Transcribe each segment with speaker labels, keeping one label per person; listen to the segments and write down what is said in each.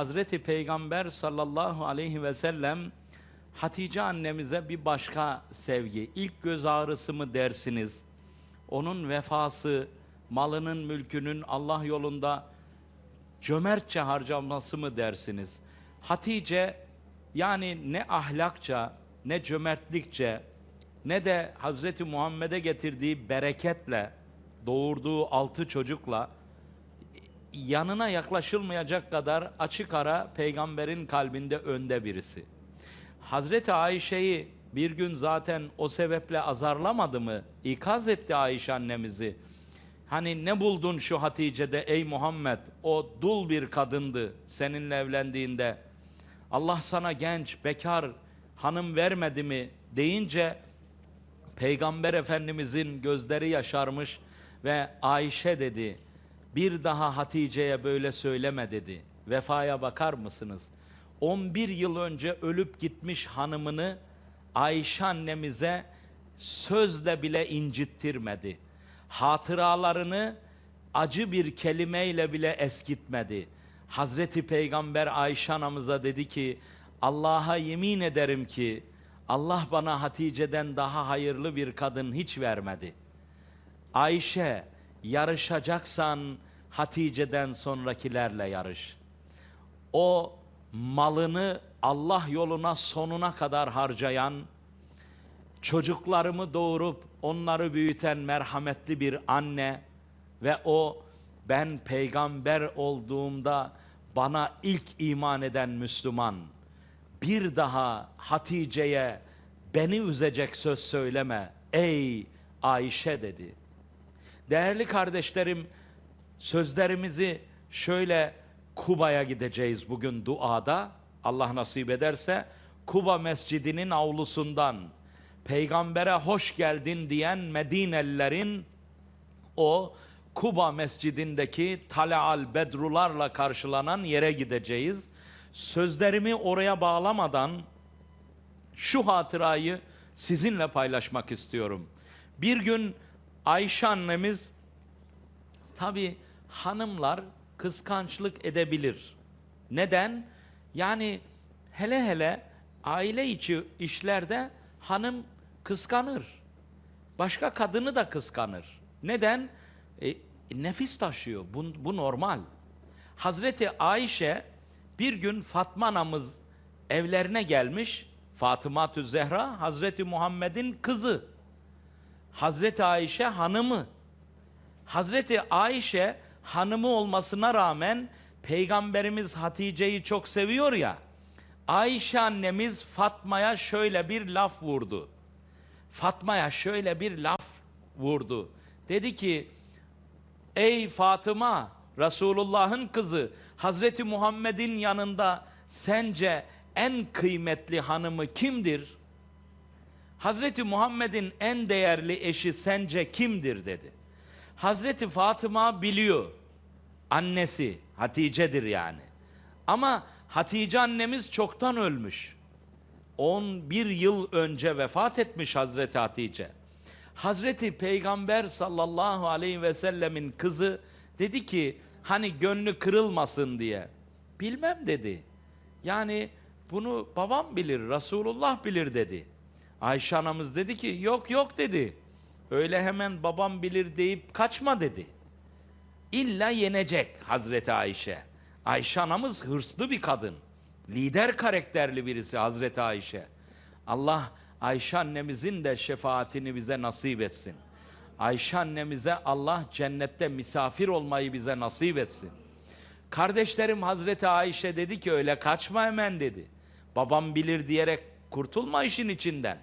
Speaker 1: Hazreti Peygamber sallallahu aleyhi ve sellem Hatice annemize bir başka sevgi. İlk göz ağrısı mı dersiniz? Onun vefası, malının mülkünün Allah yolunda cömertçe harcaması mı dersiniz? Hatice yani ne ahlakça, ne cömertlikçe, ne de Hazreti Muhammed'e getirdiği bereketle, doğurduğu altı çocukla yanına yaklaşılmayacak kadar açık ara peygamberin kalbinde önde birisi. Hazreti Ayşe'yi bir gün zaten o sebeple azarlamadı mı? İkaz etti Ayşe annemizi. Hani ne buldun şu Hatice'de ey Muhammed? O dul bir kadındı seninle evlendiğinde. Allah sana genç, bekar, hanım vermedi mi deyince Peygamber Efendimizin gözleri yaşarmış ve Ayşe dedi bir daha Hatice'ye böyle söyleme dedi. Vefaya bakar mısınız? 11 yıl önce ölüp gitmiş hanımını Ayşe annemize sözle bile incittirmedi. Hatıralarını acı bir kelimeyle bile eskitmedi. Hazreti Peygamber Ayşe anamıza dedi ki Allah'a yemin ederim ki Allah bana Hatice'den daha hayırlı bir kadın hiç vermedi. Ayşe yarışacaksan Hatice'den sonrakilerle yarış. O malını Allah yoluna sonuna kadar harcayan, çocuklarımı doğurup onları büyüten merhametli bir anne ve o ben peygamber olduğumda bana ilk iman eden Müslüman bir daha Hatice'ye beni üzecek söz söyleme ey Ayşe dedi. Değerli kardeşlerim sözlerimizi şöyle Kuba'ya gideceğiz bugün duada Allah nasip ederse Kuba Mescidi'nin avlusundan peygambere hoş geldin diyen Medinelilerin o Kuba Mescidindeki Talal Bedrularla karşılanan yere gideceğiz. Sözlerimi oraya bağlamadan şu hatırayı sizinle paylaşmak istiyorum. Bir gün Ayşe annemiz tabi hanımlar kıskançlık edebilir. Neden? Yani hele hele aile içi işlerde hanım kıskanır. Başka kadını da kıskanır. Neden? E, nefis taşıyor. Bu, bu normal. Hazreti Ayşe bir gün Fatma anamız evlerine gelmiş. Fatıma Zehra Hazreti Muhammed'in kızı. Hazreti Ayşe hanımı. Hazreti Ayşe hanımı olmasına rağmen Peygamberimiz Hatice'yi çok seviyor ya. Ayşe annemiz Fatma'ya şöyle bir laf vurdu. Fatma'ya şöyle bir laf vurdu. Dedi ki ey Fatıma Resulullah'ın kızı Hazreti Muhammed'in yanında sence en kıymetli hanımı kimdir? Hazreti Muhammed'in en değerli eşi sence kimdir dedi. Hazreti Fatıma biliyor. Annesi Hatice'dir yani. Ama Hatice annemiz çoktan ölmüş. 11 yıl önce vefat etmiş Hazreti Hatice. Hazreti Peygamber sallallahu aleyhi ve sellemin kızı dedi ki hani gönlü kırılmasın diye. Bilmem dedi. Yani bunu babam bilir, Resulullah bilir dedi. Ayşe anamız dedi ki yok yok dedi. Öyle hemen babam bilir deyip kaçma dedi. İlla yenecek Hazreti Ayşe. Ayşe anamız hırslı bir kadın. Lider karakterli birisi Hazreti Ayşe. Allah Ayşe annemizin de şefaatini bize nasip etsin. Ayşe annemize Allah cennette misafir olmayı bize nasip etsin. Kardeşlerim Hazreti Ayşe dedi ki öyle kaçma hemen dedi. Babam bilir diyerek kurtulma işin içinden.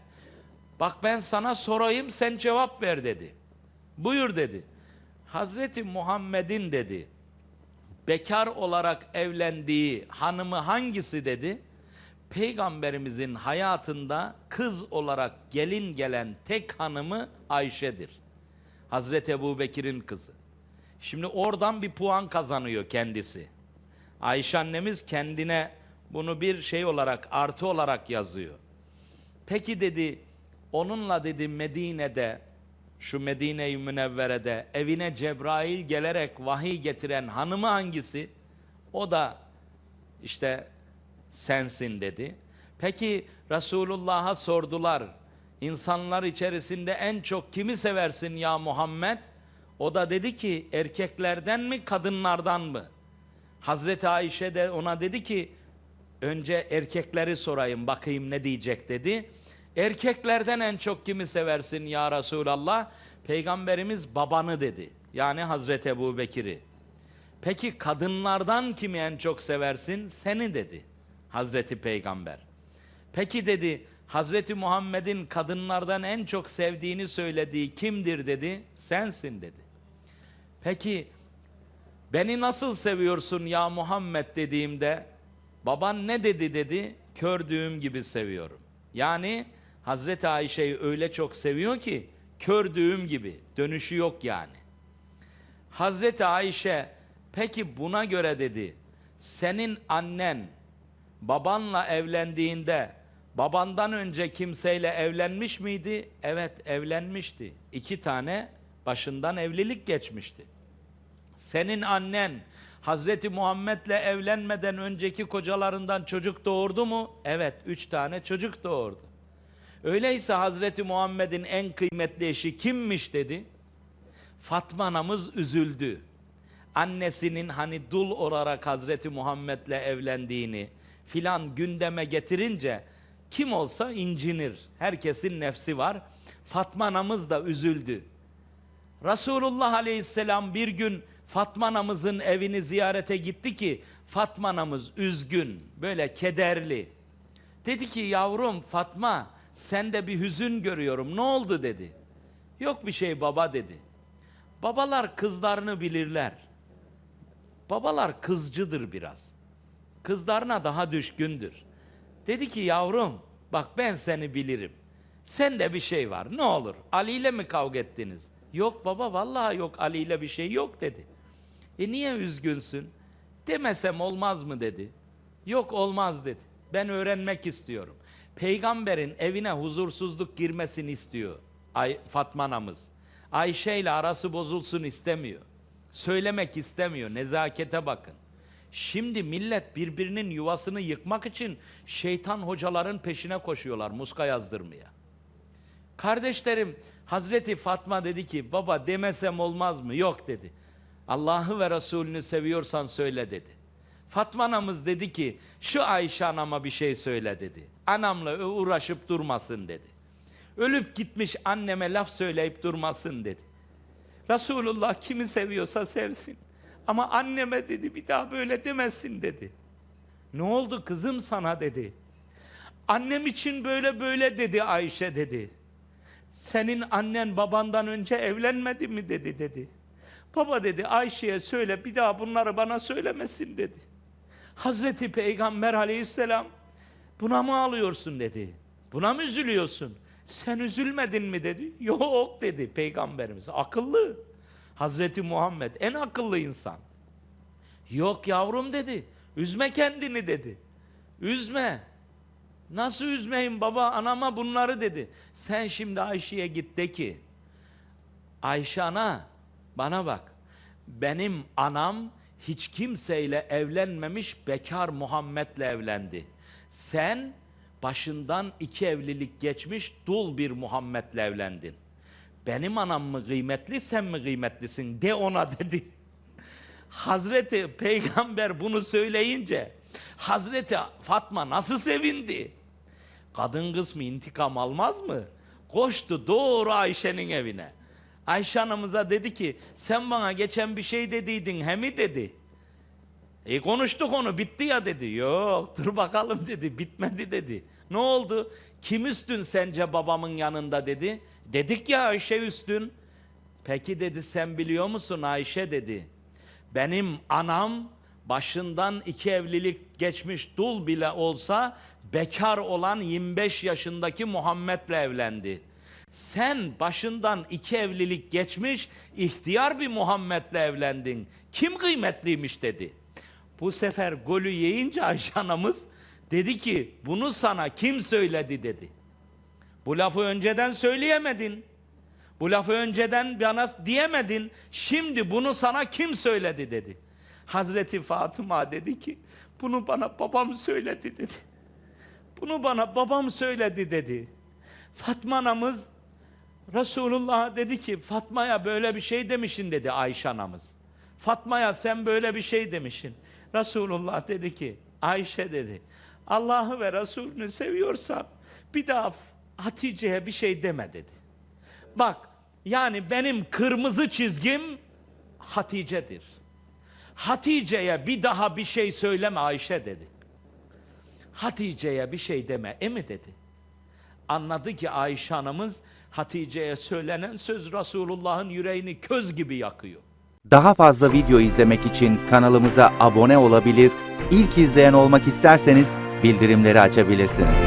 Speaker 1: Bak ben sana sorayım sen cevap ver dedi. Buyur dedi. Hazreti Muhammed'in dedi bekar olarak evlendiği hanımı hangisi dedi? Peygamberimizin hayatında kız olarak gelin gelen tek hanımı Ayşe'dir. Hazreti Ebu Bekir'in kızı. Şimdi oradan bir puan kazanıyor kendisi. Ayşe annemiz kendine bunu bir şey olarak artı olarak yazıyor. Peki dedi onunla dedi Medine'de şu Medine-i Münevvere'de evine Cebrail gelerek vahiy getiren hanımı hangisi? O da işte sensin dedi. Peki Resulullah'a sordular. İnsanlar içerisinde en çok kimi seversin ya Muhammed? O da dedi ki erkeklerden mi kadınlardan mı? Hazreti Ayşe de ona dedi ki önce erkekleri sorayım bakayım ne diyecek dedi. Erkeklerden en çok kimi seversin ya Resulallah? Peygamberimiz babanı dedi. Yani Hazreti Ebu Bekir'i. Peki kadınlardan kimi en çok seversin? Seni dedi Hazreti Peygamber. Peki dedi Hazreti Muhammed'in kadınlardan en çok sevdiğini söylediği kimdir dedi? Sensin dedi. Peki beni nasıl seviyorsun ya Muhammed dediğimde baban ne dedi dedi? Kördüğüm gibi seviyorum. Yani Hazreti Ayşe'yi öyle çok seviyor ki kördüğüm gibi dönüşü yok yani. Hazreti Ayşe peki buna göre dedi senin annen babanla evlendiğinde babandan önce kimseyle evlenmiş miydi? Evet evlenmişti. İki tane başından evlilik geçmişti. Senin annen Hazreti Muhammed'le evlenmeden önceki kocalarından çocuk doğurdu mu? Evet üç tane çocuk doğurdu. Öyleyse Hazreti Muhammed'in en kıymetli eşi kimmiş dedi? Fatma anamız üzüldü. Annesinin hani dul olarak Hazreti Muhammed'le evlendiğini filan gündeme getirince kim olsa incinir. Herkesin nefsi var. Fatma anamız da üzüldü. Resulullah Aleyhisselam bir gün Fatma anamızın evini ziyarete gitti ki Fatma anamız üzgün, böyle kederli. Dedi ki yavrum Fatma sende bir hüzün görüyorum ne oldu dedi. Yok bir şey baba dedi. Babalar kızlarını bilirler. Babalar kızcıdır biraz. Kızlarına daha düşkündür. Dedi ki yavrum bak ben seni bilirim. Sende bir şey var ne olur Ali ile mi kavga ettiniz? Yok baba vallahi yok Ali ile bir şey yok dedi. E niye üzgünsün? Demesem olmaz mı dedi. Yok olmaz dedi. Ben öğrenmek istiyorum. Peygamberin evine huzursuzluk girmesini istiyor Ay, Fatma anamız. Ayşe ile arası bozulsun istemiyor. Söylemek istemiyor. Nezakete bakın. Şimdi millet birbirinin yuvasını yıkmak için şeytan hocaların peşine koşuyorlar muska yazdırmaya. Kardeşlerim Hazreti Fatma dedi ki baba demesem olmaz mı? Yok dedi. Allah'ı ve Resulünü seviyorsan söyle dedi. Fatma anamız dedi ki şu Ayşe anama bir şey söyle dedi. Anamla uğraşıp durmasın dedi. Ölüp gitmiş anneme laf söyleyip durmasın dedi. Resulullah kimi seviyorsa sevsin. Ama anneme dedi bir daha böyle demesin dedi. Ne oldu kızım sana dedi. Annem için böyle böyle dedi Ayşe dedi. Senin annen babandan önce evlenmedi mi dedi dedi. Baba dedi Ayşe'ye söyle bir daha bunları bana söylemesin dedi. Hazreti Peygamber aleyhisselam buna mı ağlıyorsun dedi. Buna mı üzülüyorsun? Sen üzülmedin mi dedi. Yok dedi peygamberimiz. Akıllı. Hazreti Muhammed en akıllı insan. Yok yavrum dedi. Üzme kendini dedi. Üzme. Nasıl üzmeyeyim baba anama bunları dedi. Sen şimdi Ayşe'ye git de ki Ayşe ana bana bak. Benim anam hiç kimseyle evlenmemiş bekar Muhammed'le evlendi. Sen başından iki evlilik geçmiş dul bir Muhammed'le evlendin. Benim anam mı kıymetli sen mi kıymetlisin de ona dedi. Hazreti Peygamber bunu söyleyince Hazreti Fatma nasıl sevindi? Kadın kısmı intikam almaz mı? Koştu doğru Ayşe'nin evine. Ayşe anamıza dedi ki sen bana geçen bir şey dediydin he mi dedi. E konuştuk onu bitti ya dedi. Yok dur bakalım dedi bitmedi dedi. Ne oldu? Kim üstün sence babamın yanında dedi. Dedik ya Ayşe üstün. Peki dedi sen biliyor musun Ayşe dedi. Benim anam başından iki evlilik geçmiş dul bile olsa bekar olan 25 yaşındaki Muhammed'le evlendi. Sen başından iki evlilik geçmiş ihtiyar bir Muhammed'le evlendin. Kim kıymetliymiş dedi. Bu sefer golü yiyince Ayşe anamız dedi ki bunu sana kim söyledi dedi. Bu lafı önceden söyleyemedin. Bu lafı önceden bana diyemedin. Şimdi bunu sana kim söyledi dedi. Hazreti Fatıma dedi ki Bunu bana babam söyledi dedi. Bunu bana babam söyledi dedi. Fatma anamız Resulullah dedi ki Fatma'ya böyle bir şey demişin dedi Ayşe anamız. Fatma'ya sen böyle bir şey demişin. Resulullah dedi ki Ayşe dedi Allah'ı ve Resulünü seviyorsan bir daha Hatice'ye bir şey deme dedi. Bak yani benim kırmızı çizgim Hatice'dir. Hatice'ye bir daha bir şey söyleme Ayşe dedi. Hatice'ye bir şey deme e mi dedi. Anladı ki Ayşe anamız Hatice'ye söylenen söz Resulullah'ın yüreğini köz gibi yakıyor.
Speaker 2: Daha fazla video izlemek için kanalımıza abone olabilir, ilk izleyen olmak isterseniz bildirimleri açabilirsiniz.